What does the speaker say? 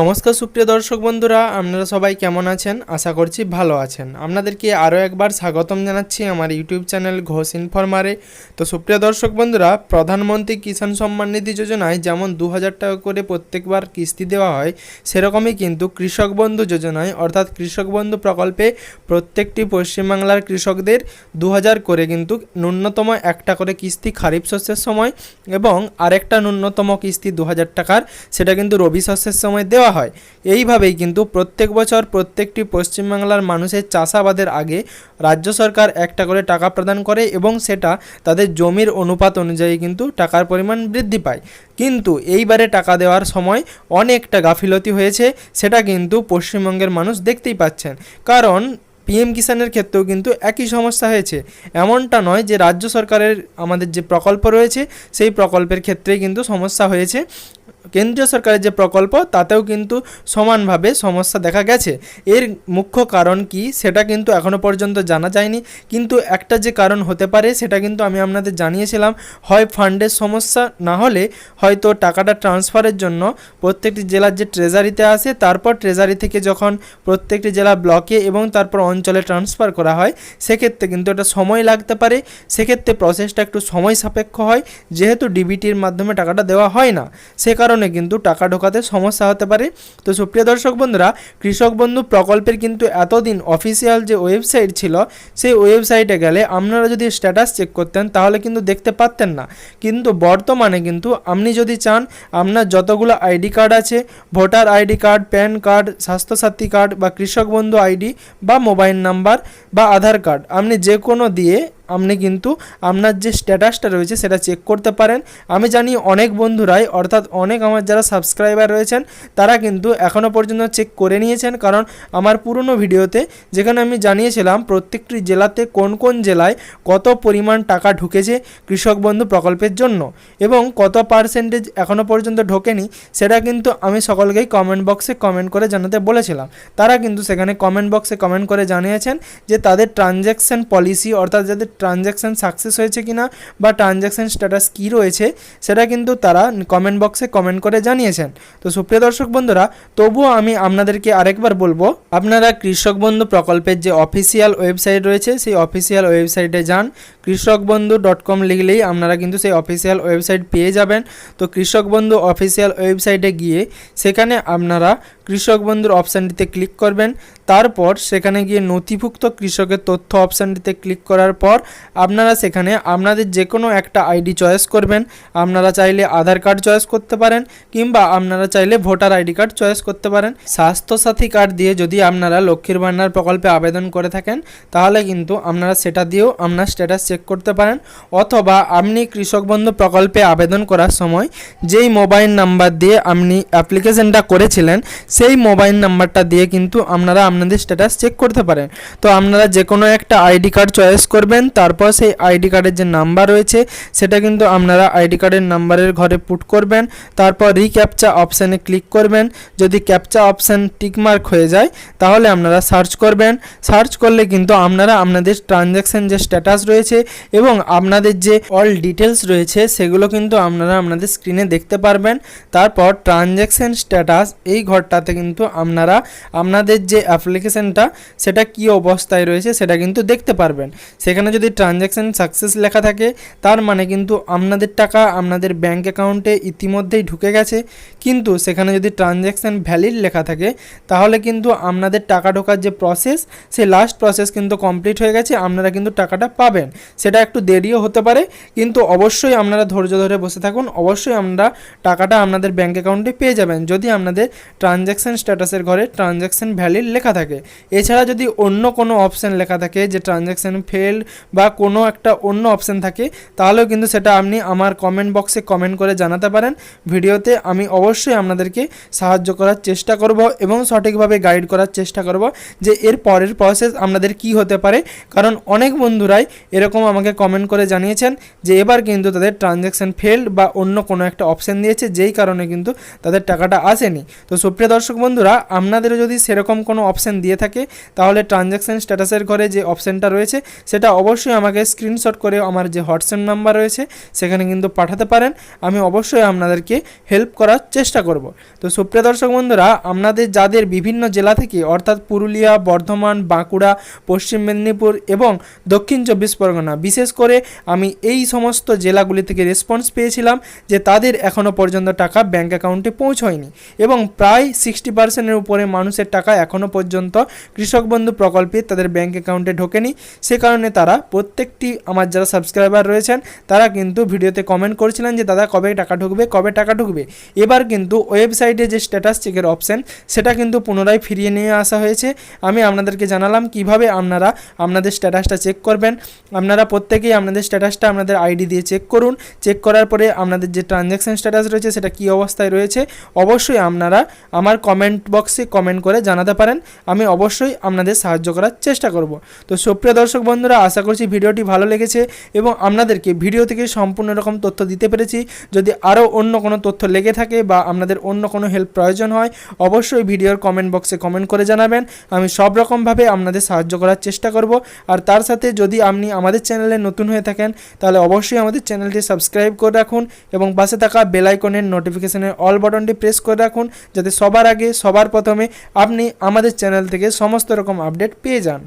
নমস্কার সুপ্রিয় দর্শক বন্ধুরা, আপনারা সবাই কেমন আছেন? আশা করছি ভালো আছেন। আপনাদেরকে আরও একবার স্বাগতম জানাচ্ছি আমার ইউটিউব চ্যানেল ঘোষ ইনফরমারে। তো সুপ্রিয় দর্শক বন্ধুরা, প্রধানমন্ত্রী কিষাণ সম্মান নিধি যোজনায় যেমন দু হাজার টাকা করে প্রত্যেকবার কিস্তি দেওয়া হয়, সেরকমই কিন্তু কৃষক বন্ধু যোজনায়, অর্থাৎ কৃষক বন্ধু প্রকল্পে প্রত্যেকটি পশ্চিমবাংলার কৃষকদের দু হাজার করে কিন্তু ন্যূনতম একটা করে কিস্তি খারিফ শস্যের সময় এবং আরেকটা ন্যূনতম কিস্তি দু হাজার টাকার, সেটা কিন্তু রবি শস্যের সময় দেওয়া হয়। এইভাবেই কিন্তু প্রত্যেক বছর প্রত্যেকটি পশ্চিমবাংলার মানুষের চাষাবাদের আগে রাজ্য সরকার একটা করে টাকা প্রদান করে এবং সেটা তাদের জমির অনুপাত অনুযায়ী কিন্তু টাকার পরিমাণ বৃদ্ধি পায়। কিন্তু এইবারে টাকা দেওয়ার সময় অনেকটা গাফিলতি হয়েছে, সেটা কিন্তু পশ্চিমবঙ্গের মানুষ দেখতেই পাচ্ছেন। কারণ পিএম কিষাণের ক্ষেত্রেও কিন্তু একই সমস্যা হয়েছে। এমনটা নয় যে রাজ্য সরকারের আমাদের যে প্রকল্প রয়েছে, সেই প্রকল্পের ক্ষেত্রেই কিন্তু সমস্যা হয়েছে। কেন্দ্রীয় সরকারের যে প্রকল্প, তাতেও কিন্তু সমানভাবে সমস্যা দেখা গেছে। এর মুখ্য কারণ কি, সেটা কিন্তু এখনও পর্যন্ত জানা যায়নি। কিন্তু একটা যে কারণ হতে পারে, সেটা কিন্তু আমি আপনাদের জানিয়েছিলাম। হয় ফান্ডের সমস্যা না হলে হয়তো টাকাটা ট্রান্সফারের জন্য প্রত্যেকটি জেলার যে ট্রেজারিতে আসে, তারপর ট্রেজারি থেকে যখন প্রত্যেকটি জেলা ব্লকে এবং তারপর অঞ্চলে ট্রান্সফার করা হয়, সেক্ষেত্রে কিন্তু এটা সময় লাগতে পারে। সেক্ষেত্রে প্রসেসটা একটু সময় সাপেক্ষ হয়। যেহেতু ডিবিটির মাধ্যমে টাকাটা দেওয়া হয় না, সে কারণে কিন্তু টাকা ঢোকাতে সমস্যা হতে পারে। তো সুপ্রিয় দর্শক বন্ধুরা, কৃষক বন্ধু প্রকল্পের কিন্তু এতদিন অফিসিয়াল যে ওয়েবসাইট ছিল, সেই ওয়েবসাইটে গেলে আপনারা যদি স্ট্যাটাস চেক করতেন, তাহলে কিন্তু দেখতে পারতেন না। কিন্তু বর্তমানে কিন্তু আপনি যদি চান, আপনার যতগুলো আইডি কার্ড আছে, voter ID card, PAN card, Swasthyasathi card বা কৃষক বন্ধু আইডি বা মোবাইল নাম্বার বা আধার কার্ড, আপনি যে কোনো দিয়ে আপনি কিন্তু আপনার যে স্ট্যাটাসটা রয়েছে সেটা চেক করতে পারেন। আমি জানি অনেক বন্ধুরাই, অর্থাৎ অনেক আমার যারা সাবস্ক্রাইবার রয়েছেন, তারা কিন্তু এখনও পর্যন্ত চেক করে নিয়েছেন। কারণ আমার পুরনো ভিডিওতে যেখানে আমি জানিয়েছিলাম, প্রত্যেকটি জেলাতে কোন কোন জেলায় কত পরিমাণ টাকা ঢুকেছে কৃষক বন্ধু প্রকল্পের জন্য এবং কত পার্সেন্টেজ এখনও পর্যন্ত ঢোকেনি, সেটা কিন্তু আমি সকলকেই কমেন্ট বক্সে কমেন্ট করে জানাতে বলেছিলাম। তারা কিন্তু সেখানে কমেন্ট বক্সে কমেন্ট করে জানিয়েছেন যে তাদের ট্রানজ্যাকশন পলিসি অর্থাৎ যাদের ট্রানজ্যাকশান সাকসেস হয়েছে কিনা বা ট্রানজ্যাকশান স্ট্যাটাস কী রয়েছে, সেটা কিন্তু তারা কমেন্ট বক্সে কমেন্ট করে জানিয়েছেন। তো সুপ্রিয় দর্শক বন্ধুরা, তবুও আমি আপনাদেরকে আরেকবার বলব, আপনারা কৃষক বন্ধু প্রকল্পের যে অফিসিয়াল ওয়েবসাইট রয়েছে, সেই অফিসিয়াল ওয়েবসাইটে যান। কৃষক বন্ধু ডট কম লিখলেই আপনারা কিন্তু সেই অফিসিয়াল ওয়েবসাইট পেয়ে যাবেন। তো কৃষক বন্ধু অফিসিয়াল ওয়েবসাইটে গিয়ে, সেখানে আপনারা কৃষক বন্ধুর অপশানটিতে ক্লিক করবেন। তারপর সেখানে গিয়ে নথিভুক্ত কৃষকের তথ্য অপশানটিতে ক্লিক করার পর আপনারা সেখানে আপনাদের যে কোনো একটা আইডি চয়েস করবেন। আপনারা চাইলে আধার কার্ড চয়েস করতে পারেন কিংবা আপনারা চাইলে ভোটার আইডি কার্ড চয়েস করতে পারেন। স্বাস্থ্যসাথী কার্ড দিয়ে যদি আপনারা লক্ষ্মীর ভান্ডার প্রকল্পে আবেদন করে থাকেন, তাহলে কিন্তু আপনারা সেটা দিয়েও আপনার স্ট্যাটাস চেক করতে পারেন। অথবা আপনি কৃষক বন্ধু প্রকল্পে আবেদন করার সময় যেই মোবাইল নাম্বার দিয়ে আপনি অ্যাপ্লিকেশনটা করেছিলেন সেই মোবাইল নাম্বারটা দিয়ে কিন্তু আপনারা আপনাদের স্ট্যাটাস চেক করতে পারেন। তো আপনারা যে কোনো একটা আইডি কার্ড চয়েস করবেন, তারপর সেই আইডি কার্ডের যে নাম্বার রয়েছে, সেটা কিন্তু আপনারা আইডি কার্ডের নাম্বারের ঘরে পুট করবেন, তারপর রিক্যাপচা অপশানে ক্লিক করবেন। যদি ক্যাপচা অপশান টিকমার্ক হয়ে যায়, তাহলে আপনারা সার্চ করবেন। সার্চ করলে কিন্তু আপনারা আপনাদের ট্রানজ্যাকশান যে স্ট্যাটাস রয়েছে এবং আপনাদের যে অল ডিটেলস রয়েছে, সেগুলো কিন্তু আপনারা আপনাদের স্ক্রিনে দেখতে পারবেন। তারপর ট্রানজ্যাকশান স্ট্যাটাস এই ঘরটাতে কিন্তু আপনারা আপনাদের যে অ্যাপ্লিকেশনটা, সেটা কি অবস্থায় রয়েছে সেটা কিন্তু দেখতে পারবেন। সেখানে যদি ট্রানজ্যাকশান সাকসেস লেখা থাকে, তার মানে কিন্তু আপনাদের টাকা আপনাদের ব্যাঙ্ক অ্যাকাউন্টে ইতিমধ্যেই ঢুকে গেছে। কিন্তু সেখানে যদি ট্রানজ্যাকশান ভ্যালিড লেখা থাকে, তাহলে কিন্তু আপনাদের টাকা ঢোকার যে প্রসেস সেই লাস্ট প্রসেস কিন্তু কমপ্লিট হয়ে গেছে, আপনারা কিন্তু টাকাটা পাবেন। সেটা একটু দেরিও হতে পারে, কিন্তু অবশ্যই আপনারা ধৈর্য ধরে বসে থাকুন। অবশ্যই আমরা টাকাটা আপনাদের ব্যাঙ্ক অ্যাকাউন্টে পেয়ে যাবেন। যদি আপনাদের ট্রানজ্যাকশান স্ট্যাটাসের ঘরে ট্রানজ্যাকশান ভ্যালিড লেখা থাকে। এছাড়া যদি অন্য কোনো অপশান লেখা থাকে যে ট্রানজ্যাকশান ফেল বা কোনো একটা অন্য অপশান থাকে, তাহলেও কিন্তু সেটা আপনি আমার কমেন্ট বক্সে কমেন্ট করে জানাতে পারেন। ভিডিওতে আমি অবশ্যই আপনাদেরকে সাহায্য করার চেষ্টা করব এবং সঠিকভাবে গাইড করার চেষ্টা করব যে এর পরের প্রসেস আপনাদের কি হতে পারে। কারণ অনেক বন্ধুরাই এরকম আমাকে কমেন্ট করে জানিয়েছেন যে এবার কিন্তু তাদের ট্রানজ্যাকশান ফেল্ড বা অন্য কোনো একটা অপশান দিয়েছে, যেই কারণে কিন্তু তাদের টাকাটা আসেনি। তো সুপ্রিয় দর্শক দর্শক বন্ধুরা, আপনাদেরও যদি সেরকম কোনো অপশান দিয়ে থাকে, তাহলে ট্রানজ্যাকশান স্ট্যাটাসের ঘরে যে অপশানটা রয়েছে, সেটা অবশ্যই আমাকে স্ক্রিনশট করে আমার যে হোয়াটসঅ্যাপ নাম্বার রয়েছে, সেখানে কিন্তু পাঠাতে পারেন। আমি অবশ্যই আপনাদেরকে হেল্প করার চেষ্টা করব। তো সুপ্রিয় দর্শক বন্ধুরা, আপনাদের যাদের বিভিন্ন জেলা থেকে, অর্থাৎ পুরুলিয়া, বর্ধমান, বাঁকুড়া, পশ্চিম মেদিনীপুর এবং দক্ষিণ চব্বিশ পরগনা, বিশেষ করে আমি এই সমস্ত জেলাগুলি থেকে রেসপন্স পেয়েছিলাম যে তাদের এখনও পর্যন্ত টাকা ব্যাঙ্ক অ্যাকাউন্টে পৌঁছয়নি এবং প্রায় সিক্সটি পার্সেন্টের উপরে মানুষের টাকা এখনও পর্যন্ত কৃষক বন্ধু প্রকল্পে তাদের ব্যাঙ্ক অ্যাকাউন্টে ঢোকেনি। সে কারণে তারা প্রত্যেকটি আমার যারা সাবস্ক্রাইবার রয়েছেন, তারা কিন্তু ভিডিওতে কমেন্ট করেছিলেন যে, দাদা, কবে টাকা ঢুকবে? কবে টাকা ঢুকবে? এবার কিন্তু ওয়েবসাইটে যে স্ট্যাটাস চেকের অপশান সেটা কিন্তু পুনরায় ফিরিয়ে নিয়ে আসা হয়েছে। আমি আপনাদেরকে জানালাম কীভাবে আপনারা আপনাদের স্ট্যাটাসটা চেক করবেন। আপনারা প্রত্যেকেই আপনাদের স্ট্যাটাসটা আপনাদের আইডি দিয়ে চেক করুন। চেক করার পরে আপনাদের যে ট্রানজ্যাকশান স্ট্যাটাস রয়েছে, সেটা কী অবস্থায় রয়েছে? অবশ্যই আপনারা আমার কমেন্ট বক্সে কমেন্ট করে জানাতে পারেন। আমি অবশ্যই আপনাদের সাহায্য করার চেষ্টা করব। তো সুপ্রিয় দর্শক বন্ধুরা, আশা করছি ভিডিওটি ভালো লেগেছে এবং আপনাদেরকে ভিডিও থেকে সম্পূর্ণ রকম তথ্য দিতে পেরেছি। যদি আরও অন্য কোনো তথ্য লেগে থাকে বা আপনাদের অন্য কোনো হেল্প প্রয়োজন হয়, অবশ্যই ভিডিওর কমেন্ট বক্সে কমেন্ট করে জানাবেন। আমি সব রকমভাবে আপনাদের সাহায্য করার চেষ্টা করব। আর তার সাথে যদি আপনি আমাদের চ্যানেলে নতুন হয়ে থাকেন, তাহলে অবশ্যই আমাদের চ্যানেলটি সাবস্ক্রাইব করে রাখুন এবং পাশে থাকা বেলাইকনের নোটিফিকেশনের অল বাটনটি প্রেস করে রাখুন, যাতে সবার আগে সবার প্রথমে আপনি আমাদের চ্যানেল থেকে সমস্ত রকম আপডেট পেয়ে যান।